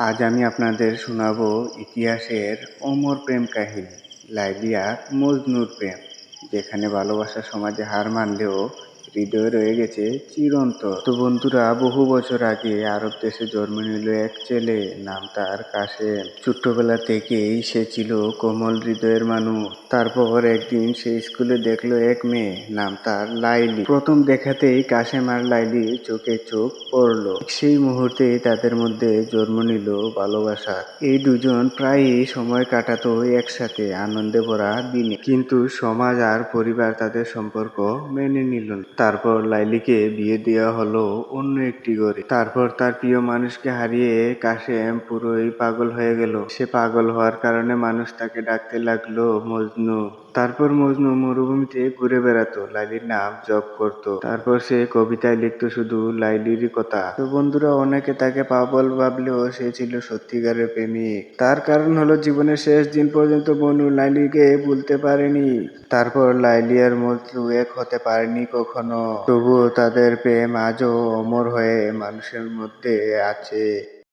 আজ আমি আপনাদের শোনাব ইতিহাসের অমর প্রেম কাহিনী লাইলিয়া মজনুর প্রেম, যেখানে ভালোবাসা সমাজে হার মানলেও হৃদয়ে রয়ে গেছে চিরন্তর তো বন্ধুরা, বহু বছর আগে আরব দেশে জন্ম নিল এক ছেলে, নাম তার কাশেম ছোট্টবেলা থেকেই সে ছিল কোমল হৃদয়ের মানুষ। তারপর একদিন সে স্কুলে দেখল এক মেয়ে, নাম তার লাইলি। প্রথম দেখাতেই কাশেম আর লাইলি চোখে চোখ পড়ল। সেই মুহূর্তেই তাদের মধ্যে জন্ম নিল ভালোবাসা। এই দুজন প্রায়ই সময় কাটাতো একসাথে, আনন্দে ভরা দিনে। কিন্তু সমাজ আর পরিবার তাদের সম্পর্ক মেনে নিল না। তারপর লাইলিকে বিয়ে দেওয়া হলো অন্য একটি ঘরে। তারপর তার প্রিয় মানুষকে হারিয়ে কাশেম পুরোই পাগল হয়ে গেল। সে পাগল হওয়ার কারণে মানুষ তাকে ডাকতে লাগল মজনু। তারপর মজনু মরুভূমিতে ঘুরে বেড়াতো, লাইলির নাম জপ করত। তারপর সে কবিতায় লিখতো শুধু লাইলিরই কথা। তো বন্ধুরা, অনেকে তাকে পাগল ভাবলেও সে ছিল সত্যিকারের প্রেমিক। তার কারণ হলো জীবনের শেষ দিন পর্যন্ত বনু লাইলিকে ভুলতে পারেনি। তারপর লাইলি আর মজনু এক হতে পারেনি কখনো। তবুও তাদের প্রেম আজও অমর হয়ে মানুষের মধ্যে আছে।